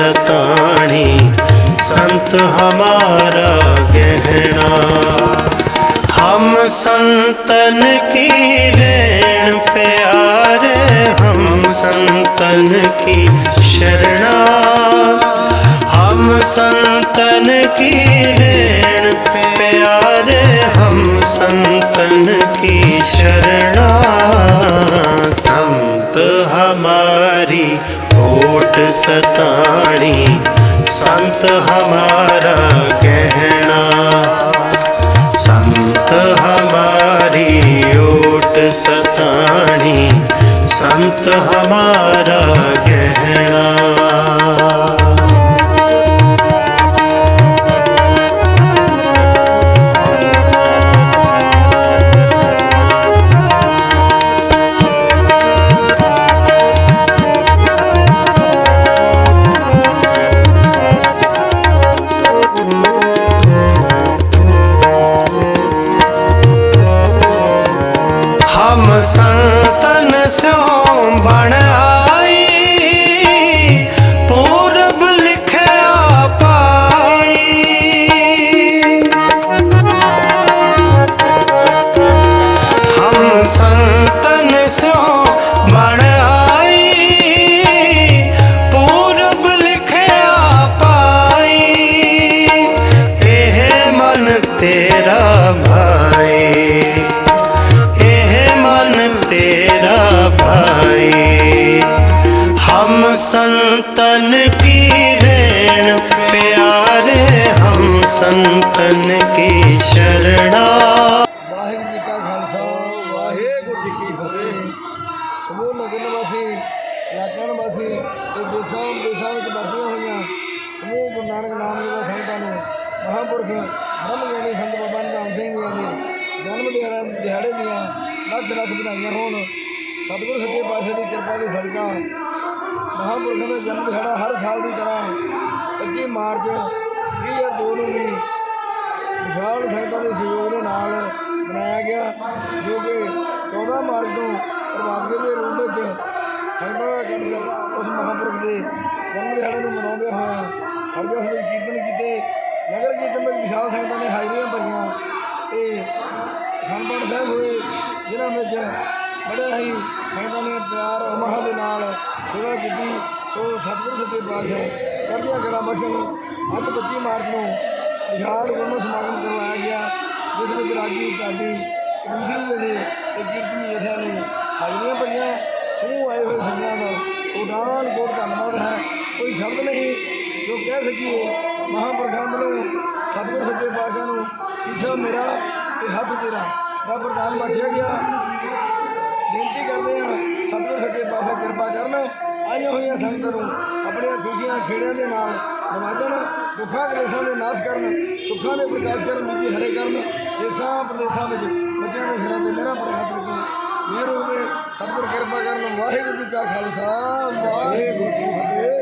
सताणी संत हमारा गहना हम संतन की ऋण प्यारे हम संतन की शरणा हम संतन की ऋण प्यारे हम संतन की शरणा सताणी संत हमारा गहना संत हमारी ओट सताणी संत हमारा गहना ਹਮ ਸੰਤਨ ਕੀ ਰੇਣ ਪਿਆਰੇ ਹਮ ਸੰਤਨ ਕੀ ਸ਼ਰਣਾ ਵਾਹਿਗੁਰੂ ਜੀ ਕਾ ਖਾਲਸਾ, ਵਾਹਿਗੁਰੂ ਜੀ ਕੀ ਫਤਿਹ। ਸਮੂਹ ਨਗਰ ਨਿਵਾਸੀ, ਇਲਾਕਾ ਨਿਵਾਸੀ ਤੇ ਦੇਸ਼ਾਂ ਵਿਦੇਸ਼ਾਂ ਵਿੱਚ ਵਸਦੀਆਂ ਹੋਈਆਂ ਸਮੂਹ ਗੁਰੂ ਨਾਨਕ ਨਾਮ ਲੈਵਾ ਸੰਗਤਾਂ ਨੂੰ ਮਹਾਂਪੁਰਖ ਬ੍ਰਹਮ ਗਿਆਨੀ ਸੰਤ ਬਾਬਾ ਨਿਧਾਨ ਸਿੰਘ ਜੀ ਦੇ ਜਨਮ ਦਿਹਾੜਾ ਦਿਹਾੜੇ ਦੀਆਂ ਲੱਖ ਲੱਖ ਵਧਾਈਆਂ ਹੋਣ। ਸਤਿਗੁਰੂ ਸੱਚੇ ਪਾਤਸ਼ਾਹ ਦੀ ਕਿਰਪਾ ਦੇ ਸਦਕਾ ਮਹਾਂਪੁਰਖਾਂ ਦਾ ਜਨਮ ਦਿਹਾੜਾ ਹਰ ਸਾਲ ਦੀ ਤਰ੍ਹਾਂ 25 ਮਾਰਚ 2002 ਨੂੰ ਵੀ ਵਿਸ਼ਾਲ ਸੰਗਤਾਂ ਦੇ ਸਹਿਯੋਗ ਦੇ ਨਾਲ ਮਨਾਇਆ ਗਿਆ, ਜੋ ਕਿ 14 ਮਾਰਚ ਨੂੰ ਪ੍ਰਭਾਤ ਦੇ ਰੂਪ ਵਿੱਚ ਸੰਗਤਾਂ ਦਾ ਇਕੱਠ ਜਾਂਦਾ ਉਸ ਮਹਾਂਪੁਰਖ ਦੇ ਜਨਮ ਦਿਹਾੜੇ ਨੂੰ ਮਨਾਉਂਦੇ ਹੋਏ ਹਰਜਸ ਵਿੱਚ ਕੀਰਤਨ ਕੀਤੇ, ਨਗਰ ਕੀਰਤਨ ਵਿੱਚ ਵਿਸ਼ਾਲ ਸੰਗਤਾਂ ਨੇ ਹਾਜ਼ਰੀਆਂ ਭਰੀਆਂ ਤੇ ਖੰਡਪੜ ਸਾਹਿਬ ਹੋਏ, ਜਿਨ੍ਹਾਂ ਵਿੱਚ ਬੜੇ ਹੀ ਸੰਗਤਾਂ ਨੇ ਪਿਆਰ ਉਮਹ ਦੇ ਨਾਲ ਸੇਵਾ ਕੀਤੀ। ਉਹ ਸਤਿਗੁਰੂ ਸੱਚੇ ਪਾਤਸ਼ਾਹ, ਚੜ੍ਹਦੀਆਂ ਕਲਾ ਬਖਸ਼ਣ ਅੱਜ 25 ਮਾਰਚ ਨੂੰ ਵਿਸ਼ਾਲ ਗੁਰਮਤਿ ਸਮਾਗਮ ਕਰਵਾਇਆ ਗਿਆ, ਜਿਸ ਵਿੱਚ ਰਾਗੀ, ਢਾਡੀ ਕਮਿਸ਼ਨਰ ਜਥੇ ਤੇ ਕੀਰਤਨੀ ਜਥਿਆਂ ਨੇ ਹਾਜ਼ਰੀਆਂ ਭਰੀਆਂ। ਉਹ ਆਏ ਹੋਏ ਸੰਗਤਾਂ ਦਾ ਉਡਾਨ ਕੋਟ ਧੰਨਵਾਦ ਹੈ। ਕੋਈ ਸ਼ਬਦ ਨਹੀਂ, ਜੋ ਕਹਿ ਸਕੀਏ, ਮਹਾਂਪੁਰਖਾਂ ਵੱਲੋਂ ਸਤਿਗੁਰ ਸੱਚੇ ਪਾਤਸ਼ਾਹ ਨੂੰ, ਈਸ਼ਾ ਮੇਰਾ ਤੇ ਹੱਥ ਤੇਰਾ ਦਾ ਪ੍ਰਦਾਨ ਬਖਸ਼ਿਆ ਗਿਆ। ਬੇਨਤੀ ਕਰਦੇ ਹਾਂ, ਸਤਿਗੁਰ ਸੱਚੇ ਪਾਤਸ਼ਾਹ ਕਿਰਪਾ ਕਰਨ, ਆਈਆਂ ਹੋਈਆਂ ਸੰਗਤਾਂ ਨੂੰ ਆਪਣੀਆਂ ਖੁਸ਼ੀਆਂ ਖੇੜਿਆਂ ਦੇ ਨਾਲ ਨਵਾਜਣ, ਦੁੱਖਾਂ ਕਲੇਸ਼ਾਂ ਦੇ ਨਾਸ਼ ਕਰਨ, ਸੁੱਖਾਂ ਦੇ ਪ੍ਰਕਾਸ਼ ਕਰਨ ਵਿਜੀ ਹਰੇ ਕਰਨ, ਦੇਸ਼ਾਂ ਪ੍ਰਦੇਸ਼ਾਂ ਵਿੱਚ ਬੱਚਿਆਂ ਦੇ ਸਿਰਾਂ ਤੇ ਮੇਰਾ ਪਰ ਹੱਥ ਰੱਖੋ। ਮਿਹਰ ਹੋਵੇ ਸਤਿਗੁਰ ਕਿਰਪਾ ਕਰਨ, ਵਾਹਿਗੁਰੂ ਜੀ ਕਾ ਖਾਲਸਾ, ਵਾਹਿਗੁਰੂ ਜੀ ਕੀ